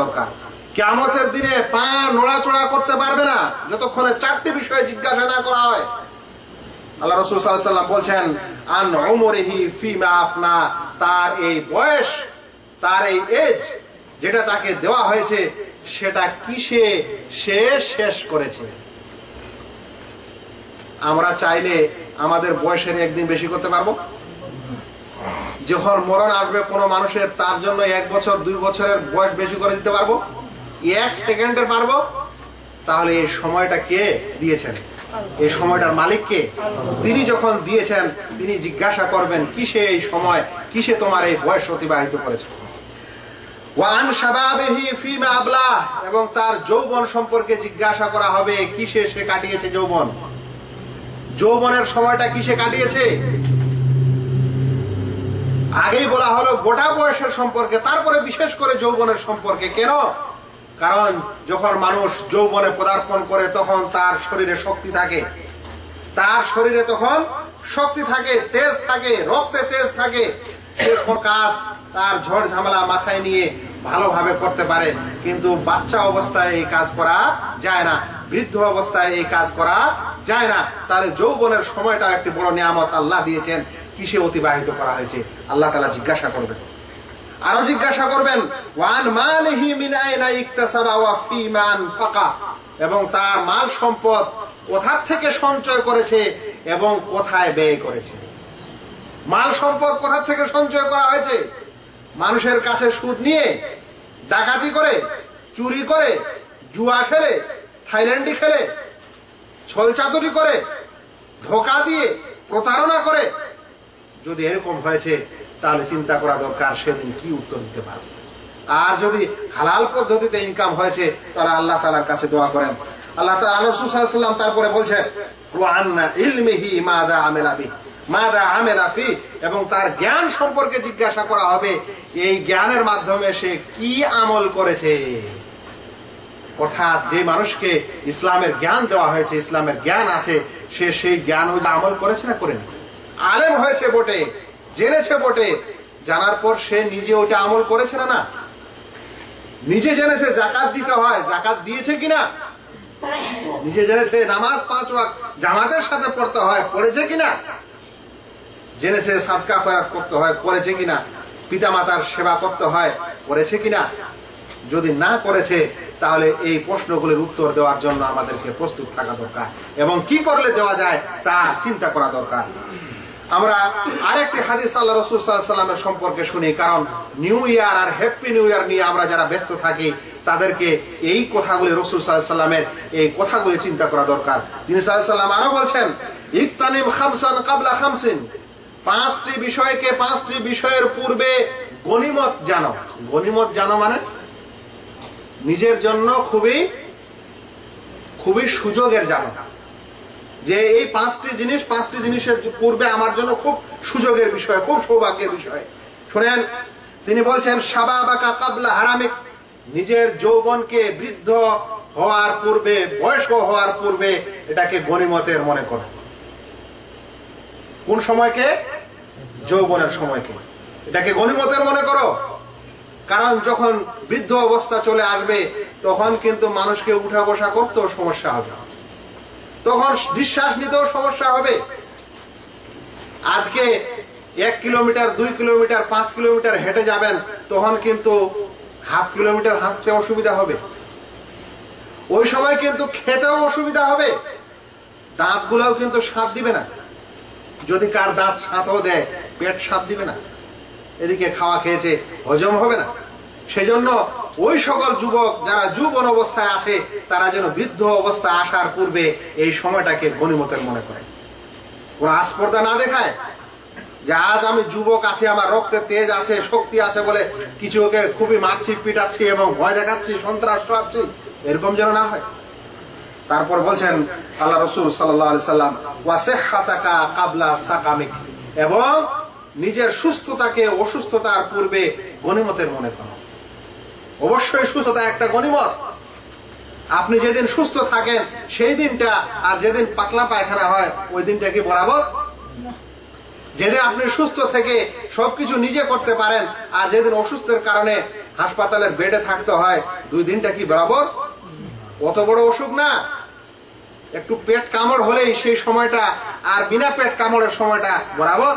দরকার। কেমতের দিনে পা নড়াচড়া করতে পারবে না, যতক্ষণে চারটি বিষয়ে জিজ্ঞাসা না করা হয়। আল্লাহ রসুল সাল্লাম বলছেন, আন ওমরিহি ফিমা আফনা তার এই বয়স, তার এই এজ, যেটা তাকে দেওয়া হয়েছে, সেটা কিসে সে শেষ করেছে? আমরা চাইলে আমাদের বয়সের একদিন বেশি করতে পারব? যখন মরণ আসবে, কোনো মানুষের তার জন্য এক বছর, দুই বছরের বয়স বেশি করে দিতে পারব? এক সেকেন্ডের পারব? তাহলে এই সময়টা কে দিয়েছেন? এই সময়টার মালিক কে? তিনি যখন দিয়েছেন, তিনি জিজ্ঞাসা করবেন, কিসে এই সময়, কিসে তোমার এই বয়স অতিবাহিত করেছে? ওয়ান শাবাবিহি ফিমা আবলা, এবং তার যৌবন সম্পর্কে জিজ্ঞাসা করা হবে, কিসে সে কাটিয়েছে যৌবন? যৌবনের সময়টা কিসে কাটিয়েছে? আগেই বলা হলো, গোটা বয়সের সম্পর্কে, তারপরে বিশেষ করে যৌবনের সম্পর্কে। কেন? কারণ যখন মানুষ যৌবনে পদার্পণ করে, তখন তার শরীরে শক্তি থাকে। তার শরীরে তখন শক্তি থাকে, তেজ থাকে, রক্তে তেজ থাকে। সে কাজ তার ঝড় ঝামেলা মাথায় নিয়ে ভালোভাবে করতে পারে। কিন্তু বাচ্চা অবস্থায় এই কাজ করা যায় না। বৃদ্ধ অবস্থায় এই কাজ করা যায় না। তাহলে যৌবনের সময়টা একটি বড় নিয়ামত আল্লাহ দিয়েছেন। কিসে অতিবাহিত করা হয়েছে? আল্লাহ তালা জিজ্ঞাসা করবেন। আরও জিজ্ঞাসা করবেন, ওয়ান এবং তার মাল সম্পদ কোথা থেকে সঞ্চয় করেছে এবং কোথায় ব্যয় করেছে? মাল সম্পদ কোথা থেকে সঞ্চয় করা হয়েছে? মানুষের কাছে সুদ নিয়ে, ডাকাতি করে, চুরি করে, জুয়া খেলে, থাইল্যান্ডি খেলে, ছলচাতুরি করে, ধোকা দিয়ে প্রতারণা করে যদি এরকম হয়েছে, তাহলে চিন্তা করা দরকার সেদিন কি উত্তর দিতে পারবে। আর যদি হালাল পদ্ধতিতে ইনকাম হয়েছে, তাহলে আল্লাহ তালার কাছে দোয়া করেন। আল্লাহ তাল্লাম তারপরে বলছে এবং তার জ্ঞান সম্পর্কে জিজ্ঞাসা করা হবে, এই জ্ঞানের মাধ্যমে সে কি আমল করেছে? অর্থাৎ যে মানুষকে ইসলামের জ্ঞান দেওয়া হয়েছে, ইসলামের জ্ঞান আছে, সে সেই জ্ঞান আমল করেছে না করেনি? আলেম হয়েছে বটে, জেনেছে বটে। জানার পর সে নিজে ওটা আমল করেছে না না? নিজে জেনেছে জাকাত দিতে হয়, জাকাত দিয়েছে কিনা? নিজে জেনেছে নামাজ পাঁচ ওয়াক্ত জামাতের সাথে পড়তে হয়, পড়েছে কিনা? জেনেছে সাদকা খয়াত করতে হয় করেছে কিনা? পিতা মাতার সেবা করতে হয় করেছে কিনা? যদি না করেছে তাহলে এই প্রশ্নগুলির উত্তর দেওয়ার জন্য আমাদেরকে প্রস্তুত থাকা দরকার। এবং কি করলে দেওয়া যায়, তা চিন্তা করা দরকার। আমরা আরেকটি হাদিস আল্লাহ রসুল সাল্লামের সম্পর্কে শুনি, কারণ নিউ ইয়ার আর হ্যাপি নিউ ইয়ার নিয়ে আমরা যারা ব্যস্ত থাকি, তাদেরকে এই কথাগুলি রসুল সাল্লামের এই কথাগুলি চিন্তা করা দরকার। তিনি সাল্লাম আরও বলছেন ইকতানিম খামসান কাবলা খামসিন। পাঁচটি বিষয়কে পাঁচটি বিষয়ের পূর্বে গনিমত জানো। গনিমত জানো মানে? নিজের জন্য খুবই খুবই সুযোগের জানো। যে এই পাঁচটি জিনিস, পাঁচটি জিনিসের পূর্বে আমার জন্য খুব সুযোগের বিষয়, খুব সৌভাগ্যের বিষয়। শুনেন, তিনি বলছেন, সাবাবাকা কাবলা হারামিক। নিজের যৌবনকে বৃদ্ধ হওয়ার পূর্বে, বয়স্ক হওয়ার পূর্বে এটাকে গণিমতের মনে করো। কোন সময়কে? যৌবনের সময়কে। এটাকে গণিমতের মনে করো। কারণ যখন বৃদ্ধ অবস্থা চলে আসবে, তখন কিন্তু মানুষকে উঠা বসা করতেও সমস্যা হবে। তখন নিঃশ্বাস নিতেও সমস্যা হবে। আজকে এক কিলোমিটার, দুই কিলোমিটার, পাঁচ কিলোমিটার হেঁটে যাবেন, তখন কিন্তু হাফ কিলোমিটার হাঁটতে অসুবিধা হবে। ওই সময় কিন্তু খেতেও অসুবিধা হবে। দাঁতগুলোও কিন্তু স্বাদ দিবে না। যদি কার দাঁত স্বাদও দেয়, পেট স্বাদ দিবে না। এদিকে খাওয়া খেয়েছে, হজম হবে না। সেজন্য ওই সকল যুবক যারা যুবন অবস্থায় আছে, তারা যেন বৃদ্ধ অবস্থায় আসার পূর্বে এই সময়টাকে গণিমতের মনে করে। কোন আস্পর্ধা না দেখায় যে আজ আমি যুবক আছে, আমার রক্তে তেজ আছে, শক্তি আছে বলে কিছু ওকে খুবই মারছি, পিটাচ্ছি এবং ভয় দেখাচ্ছি, সন্ত্রাস করাচ্ছি এরকম যেন না হয়। তারপর বলছেন আল্লাহ রসুল সাল্লাম ওয়াসেহাতাকা কাবলা এবং নিজের সুস্থতাকে অসুস্থতার পূর্বে গণিমতের মনে করো। অবশ্যই সুস্থতা একটা গণিমত। আপনি যেদিন সুস্থ থাকেন, সেই দিনটা, আর যেদিন পাতলা পায়খানা হয়, ওই দিনটা কি বরাবর? যেদিন আপনি সুস্থ থেকে সবকিছু নিজে করতে পারেন, আর যেদিন অসুস্থের কারণে হাসপাতালের বেডে থাকতে হয়, দুই দিনটা কি বরাবর? অত বড় অসুখ না। একটু পেট কামড় হলেই সেই সময়টা, আর বিনা পেট কামড়ের সময়টা বরাবর।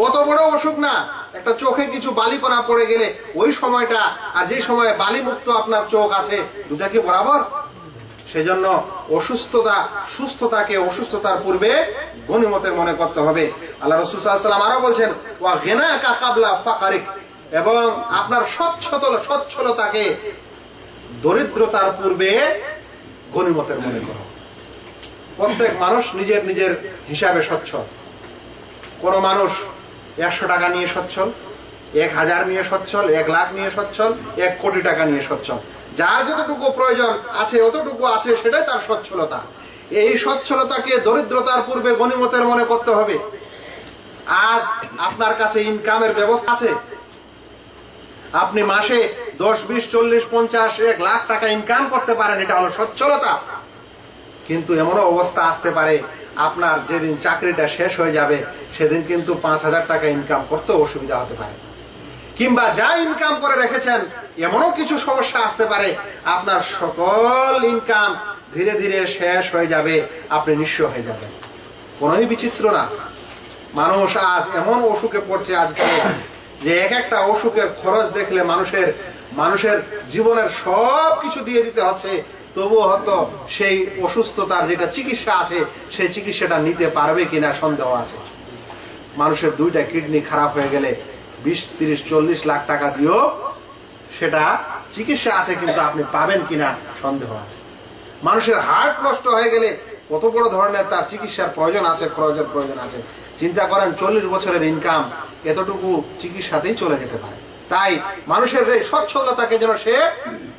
অত বড় অসুখ না। একটা চোখে কিছু বালিকণা পড়ে গেলে ওই সময়টা আর যে সময়ে বালি মুক্ত আপনার চোখ আছে, দুটা কি বরাবর? সেজন্য অসুস্থতা, সুস্থতাকে অসুস্থতার পূর্বে গণিমতের মনে করতে হবে। আল্লাহ রসুলাম আরও বলছেন, ওয়া ঘেনা কাবলা ফাকারিক এবং আপনার স্বচ্ছতল স্বচ্ছলতাকে দরিদ্রতার পূর্বে গণিমতের মনে করো। প্রত্যেক মানুষ নিজের নিজের হিসাবে স্বচ্ছ। কোন মানুষ একশো টাকা নিয়ে সচ্ছল, এক হাজার নিয়ে সচ্ছল, এক লাখ নিয়ে সচ্ছল, এক কোটি টাকা নিয়ে সচ্ছল। যার যতটুকু প্রয়োজন আছে, অতটুকু আছে, সেটাই তার সচ্ছলতা। এই সচ্ছলতাকে দরিদ্রতার পূর্বে গণিমতের মনে করতে হবে। আজ আপনার কাছে ইনকামের ব্যবস্থা আছে। আপনি মাসে দশ, বিশ, চল্লিশ, পঞ্চাশ, এক লাখ টাকা ইনকাম করতে পারেন, এটা হলো সচ্ছলতা। কিন্তু এমনও অবস্থা আসতে পারে আপনার যেদিন চাকরিটা শেষ হয়ে যাবে, সেদিন কিন্তু পাঁচ হাজার টাকা ইনকাম করতেও অসুবিধা হতে পারে। কিংবা যা ইনকাম করে রেখেছেন, এমনও কিছু সমস্যা আসতে পারে। আপনার সকল ইনকাম ধীরে ধীরে শেষ হয়ে যাবে, আপনি নিঃস্ব হয়ে যাবেন। কোনোই বিচিত্র না। মানুষ আজ এমন অসুখে পড়ছে আজকাল যে এক একটা অসুখের খরচ দেখলে মানুষের মানুষের জীবনের সব কিছু দিয়ে দিতে হচ্ছে। তবুও হয়তো সেই অসুস্থতার যেটা চিকিৎসা আছে, সেই চিকিৎসাটা নিতে পারবে কিনা সন্দেহ আছে। মানুষের দুইটা কিডনি খারাপ হয়ে গেলে বিশ, তিরিশ, চল্লিশ লাখ টাকা দিয়েও সেটা চিকিৎসা আছে কিন্তু আপনি পাবেন কিনা সন্দেহ আছে। মানুষের হার্ট নষ্ট হয়ে গেলে কত বড় ধরনের তার চিকিৎসার প্রয়োজন আছে খরচের প্রয়োজন আছে। চিন্তা করেন, চল্লিশ বছরের ইনকাম এতটুকু চিকিৎসাতেই চলে যেতে পারে। তাই মানুষের এই সচ্ছলতাকে যেন সে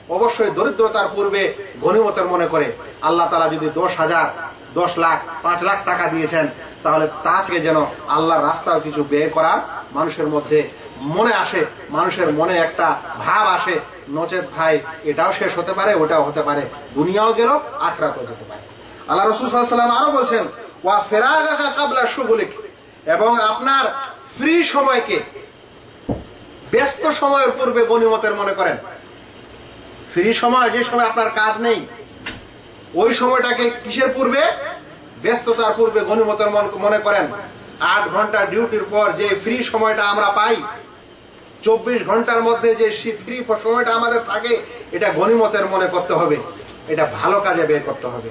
অবশ্যই দরিদ্রতার পূর্বে গণিমতের মনে করে আল্লাহ তালা যদি দশ হাজার, দশ লাখ, পাঁচ লাখ টাকা দিয়েছেন, তাহলে তা থেকে যেন আল্লাহর রাস্তাও কিছু ব্যয় করা মানুষের মধ্যে মনে আসে, মানুষের মনে একটা ভাব আসে, নচেত ভাই এটাও শেষ হতে পারে, ওটাও হতে পারে, দুনিয়াও গেল, আখরাতও যেতে পারে। আল্লাহ রসুল সাল্লাম আরও বলছেন, ওয়া ফেরাগা কাবলা সুগুলিক এবং আপনার ফ্রি সময়কে ব্যস্ত সময়ের পূর্বে গণিমতের মনে করেন। ফ্রি সময়, যে সময় আপনার কাজ নেই, ওই সময়টাকে কিসের পূর্বে? ব্যস্ততার পূর্বে মন- মনে করেন। আট ঘণ্টা ডিউটির পর যে ফ্রি সময়টা আমরা পাই, চব্বিশ ঘণ্টার মধ্যে যে ফ্রি সময়টা আমাদের থাকে, এটা গণিমতের মনে করতে হবে। এটা ভালো কাজে বের করতে হবে।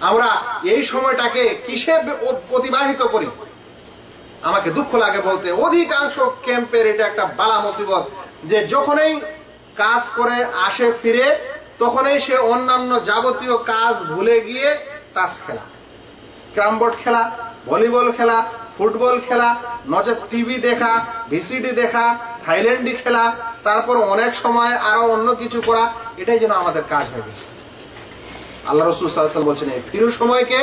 আমরা এই সময়টাকে কিসে অতিবাহিত করি? আমাকে দুঃখ লাগে বলতে, অধিকাংশ ক্যাম্পের এটা একটা বালা মুসিবত, যে যখনই কাজ করে আসে, ফিরে, তখনই সে অন্যান্য যাবতীয় কাজ ভুলে গিয়ে তাস খেলা। ক্রামবোর্ড খেলা, ভলিবল খেলা, ফুটবল খেলা, নচেত টিভি দেখা, ভিসিডি দেখা, থাইল্যান্ডি খেলা, তারপর অনেক সময় আরও অন্য কিছু করা, এটাই যেন আমাদের কাজ হয়ে গেছে। আল্লাহ রসুল সাল্লাম বলছেন, এই ফিরু সময়কে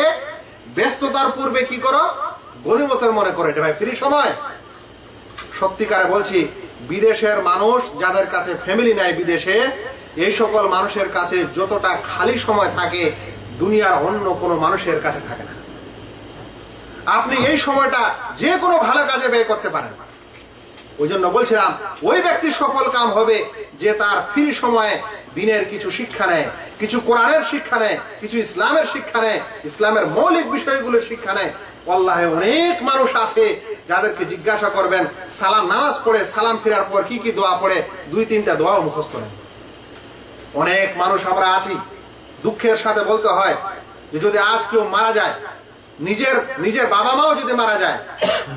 ব্যস্ততার পূর্বে কি করো? গরিমতের মনে করে এটা ভাই, ফ্রি সময়। সত্যিকারে বলছি বিদেশের মানুষ যাদের কাছে ফ্যামিলি নাই বিদেশে, এই সকল মানুষের কাছে যতটা খালি সময় থাকে, দুনিয়ার অন্য কোনো মানুষের কাছে থাকে না। আপনি এই সময়টা যে কোনো ভালো কাজে ব্যয় করতে পারেন। ওই জন্য বলছিলাম, ওই ব্যক্তি সফল কাম হবে যে তার ফ্রি সময়ে দিনের কিছু শিক্ষা নেয়, কিছু কোরআনের শিক্ষা নেয়, কিছু ইসলামের শিক্ষা নেয়, ইসলামের মৌলিক বিষয়গুলোর শিক্ষা নেয়। আল্লাহে অনেক মানুষ আছে যাদেরকে জিজ্ঞাসা করবেন, সালাম নামাজ পড়ে, সালাম ফেরার পর কি কি দোয়া পড়ে, দুই তিনটা দোয়াও মুখস্থ নেই। অনেক মানুষ আমরা আছি, দুঃখের সাথে বলতে হয় যে যদি আজ কেউ মারা যায়, নিজের নিজের বাবা মাও যদি মারা যায়,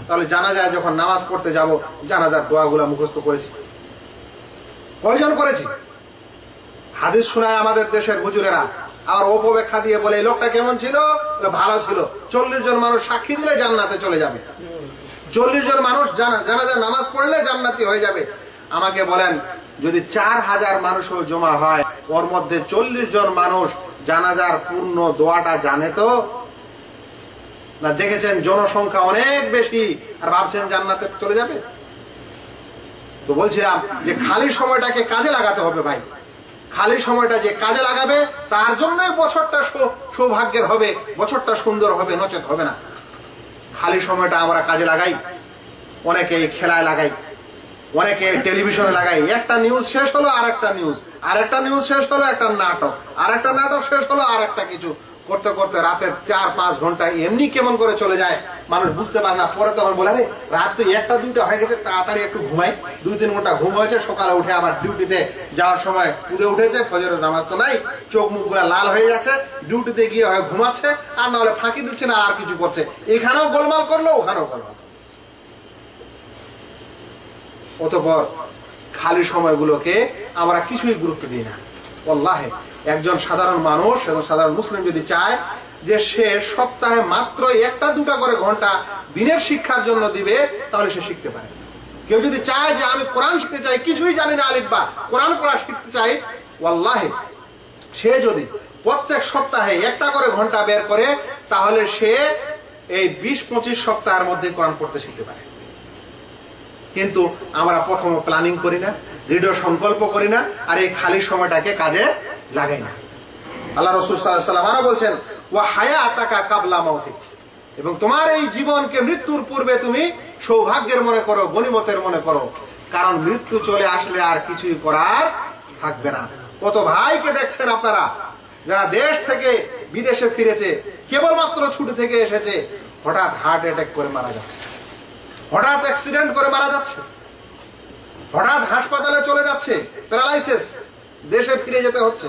তাহলে জানা যায় যখন নামাজ পড়তে যাব, জানাজার দোয়াগুলা মুখস্থ করেছি। প্রয়োজন করেছি? হাদিস শোনায় আমাদের দেশের হুজুরেরা আর অপব্যাখ্যা দিয়ে বলে, এই লোকটা কেমন ছিল? ভালো ছিল। চল্লিশ জন মানুষ সাক্ষী দিলে জান্নাতে চলে যাবে। চল্লিশ জন মানুষ জানা- জানাজার নামাজ পড়লে জান্নাতি হয়ে যাবে। আমাকে বলেন, যদি চার হাজার মানুষও জমা হয়, ওর মধ্যে চল্লিশ জন মানুষ জানাজার পূর্ণ দোয়াটা জানে তো? না দেখেছেন জনসংখ্যা অনেক বেশি, আর ভাবছেন জান্নাতে চলে যাবে? তো বলছিলাম যে খালি সময়টাকে কাজে লাগাতে হবে ভাই। খালি সময়টা যে কাজে লাগাবে, তার জন্যই বছরটা সৌভাগ্যের হবে, বছরটা সুন্দর হবে, নচেত হবে না। খালি সময়টা আমরা কাজে লাগাই অনেকে খেলায় লাগাই। অনেকে টেলিভিশনে লাগাই। একটা নিউজ শেষ হলো আর একটা নিউজ আর একটা নিউজ শেষ হলো, একটা নাটক। আর একটা নাটক শেষ হলো আর একটা কিছু। করতে করতে রাতের চার পাঁচ ঘণ্টা এমনি কেমন করে চলে যায়, মানুষ বুঝতে পারে না। পরে তখন বলে রাত তো একটা, দুইটা হয়ে গেছে, তাড়াতাড়ি একটু ঘুমাই। দুই, তিন ঘণ্টা ঘুম হয়েছে, সকালে উঠে আবার ডিউটিতে যাওয়ার সময় উদে উঠেছে, ফজরের নামাজ তো নাই, চোখ মুখগুলা লাল হয়ে যাচ্ছে ডিউটিতে গিয়ে হয় ঘুমাচ্ছে, আর নাহলে ফাঁকি দিচ্ছে না, আর কিছু করছে। এখানেও গোলমাল করল, ওখানেও গোলমাল। অতপর খালি সময়গুলোকে আমরা কিছুই গুরুত্ব দিই না। অল্লাহে একজন সাধারণ মানুষ, একজন সাধারণ মুসলিম যদি চায় যে সে সপ্তাহে মাত্র একটা দুটা করে ঘণ্টা দিনের শিক্ষার জন্য দিবে, তাহলে সে শিখতে পারে। কেউ যদি চায় যে আমি কোরআন শিখতে চাই, কিছুই জানি না আলিফ বা, কোরআন পড়া শিখতে চাই, ওয়াল্লাহে, সে যদি প্রত্যেক সপ্তাহে একটা করে ঘণ্টা বের করে, তাহলে সে এই বিশ পঁচিশ সপ্তাহের মধ্যে কোরআন পড়তে শিখতে পারে। কিন্তু আমরা প্রথম প্ল্যানিং করি না, দৃঢ় সংকল্প করি না, আর এই খালি সময়টাকে কাজে লাগাই না। আল্লাহ রসুল আরও বলছেন ও হায়া আতাকা কাবলা মৌতিক এবং তোমার এই জীবনকে মৃত্যুর পূর্বে তুমি সৌভাগ্যের মনে করো, গণিমতের মনে করো। কারণ মৃত্যু চলে আসলে আর কিছুই করার থাকবে না। কত ভাইকে দেখছেন আপনারা? যারা দেশ থেকে বিদেশে ফিরেছে, কেবলমাত্র ছুটি থেকে এসেছে, হঠাৎ হার্ট অ্যাটাক করে মারা যাচ্ছে। হঠাৎ অ্যাক্সিডেন্ট করে মারা যাচ্ছে। হঠাৎ হাসপাতালে চলে যাচ্ছে প্যারালাইসিস দেশে ফিরে যেতে হচ্ছে।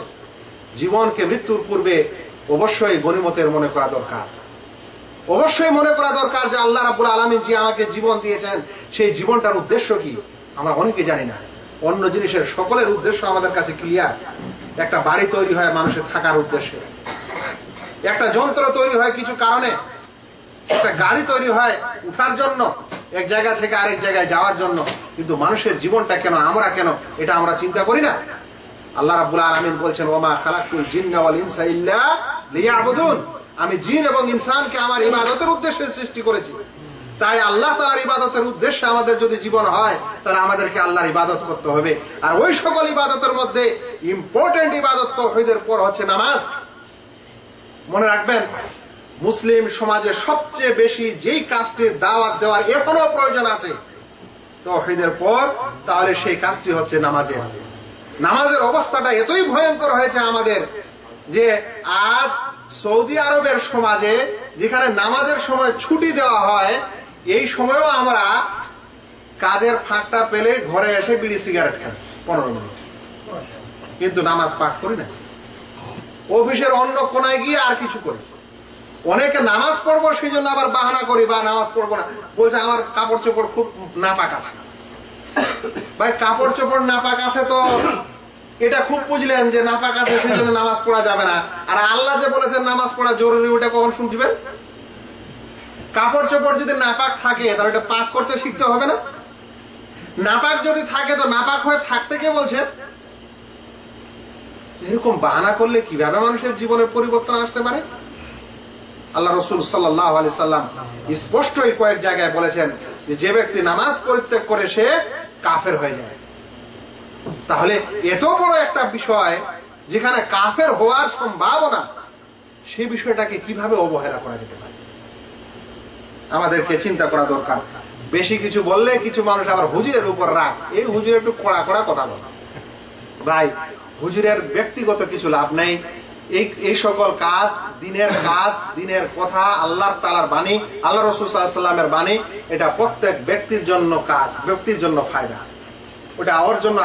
জীবনকে মৃত্যুর পূর্বে অবশ্যই গণিমতের মনে করা দরকার। অবশ্যই মনে করা দরকার যে আল্লাহ রাবুল আলমিন যে আমাকে জীবন দিয়েছেন, সেই জীবনটার উদ্দেশ্য কি? আমরা অনেকে জানি না। অন্য জিনিসের সকলের উদ্দেশ্য আমাদের কাছে ক্লিয়ার একটা বাড়ি তৈরি হয় মানুষের থাকার উদ্দেশ্যে। একটা যন্ত্র তৈরি হয় কিছু কারণে। একটা গাড়ি তৈরি হয় উঠার জন্য, এক জায়গা থেকে আরেক জায়গায় যাওয়ার জন্য। কিন্তু মানুষের জীবনটা কেন, আমরা কেন, এটা আমরা চিন্তা করি না। আল্লাহ রাব্বুল আলামিন বলছেন, ওমা খালাকুল জিন্না ইনসা আমি জিন এবং ইনসানকে আমার ইবাদতের উদ্দেশ্যে সৃষ্টি করেছি। তাই আল্লাহ তাআলার ইবাদতের উদ্দেশ্যে আমাদের যদি জীবন হয়, তাহলে আমাদেরকে আল্লাহর ইবাদত করতে হবে। আর ওই সকল ইবাদতের মধ্যে ইম্পর্টেন্ট ইবাদত তৌহিদের পর হচ্ছে নামাজ। মনে রাখবেন মুসলিম সমাজে সবচেয়ে বেশি যেই কাজটির দাওয়াত দেওয়ার এখনও প্রয়োজন আছে, তৌহিদের পর তাহলে সেই কাজটি হচ্ছে নামাজের। নামাজের অবস্থাটা এতই ভয়ঙ্কর হয়েছে আমাদের যে আজ সৌদি আরবের সমাজে যেখানে নামাজের সময় ছুটি দেওয়া হয়, এই সময়ও আমরা কাজের ফাঁকটা পেলে ঘরে এসে বিড়ি সিগারেট খাই, পনেরো মিনিট। কিন্তু নামাজ পাঠ করি না। অফিসের অন্য কোনায় গিয়ে আর কিছু করি অনেকে নামাজ পড়ব সেই জন্য আবার বাহানা করি বা নামাজ পড়ব না। বলছে, আমার কাপড় চোপড় খুব নাপাক আছে। ভাই, কাপড় চোপড় নাপাক আছে তো, এটা খুব বুঝলেন যে নাপাক আছে সেই জন্য নামাজ পড়া যাবে না। আর আল্লাহ যে বলেছেন নামাজ পড়া জরুরি, ওটা কখন শুনছিবেন কাপড় চোপড় যদি নাপাক থাকে, তাহলে এটা পাক করতে শিখতে হবে না? নাপাক যদি থাকে তো নাপাক হয়ে থাকতে কে বলছে? এরকম বাহানা করলে কীভাবে মানুষের জীবনের পরিবর্তন আসতে পারে? আল্লাহ রসুল সাল্লাহ আলি সাল্লাম স্পষ্টই কয়েক জায়গায় বলেছেন যে ব্যক্তি নামাজ পরিত্যাগ করে সে কাফের হয়ে যায়। তাহলে এত বড় একটা বিষয় যেখানে কাফের হওয়ার সম্ভাবনা সেই বিষয়টাকে কীভাবে অবহেলা করা যেতে পারে? আমাদেরকে চিন্তা করা দরকার। বেশি কিছু বললে কিছু মানুষ আবার হুজুরের উপর রাগ। এই হুজুর একটু কড়া কড়া কথা বলে। ভাই, হুজুরের ব্যক্তিগত কিছু লাভ নেই। এই এই সকল কাজ, দিনের কাজ, দিনের কথা আল্লাহ তালার বাণী আল্লাহ রসুল সাল্লামের বাণী, এটা প্রত্যেক ব্যক্তির জন্য কাজ, ব্যক্তির জন্য ফায়দা। ওটা ওর জন্য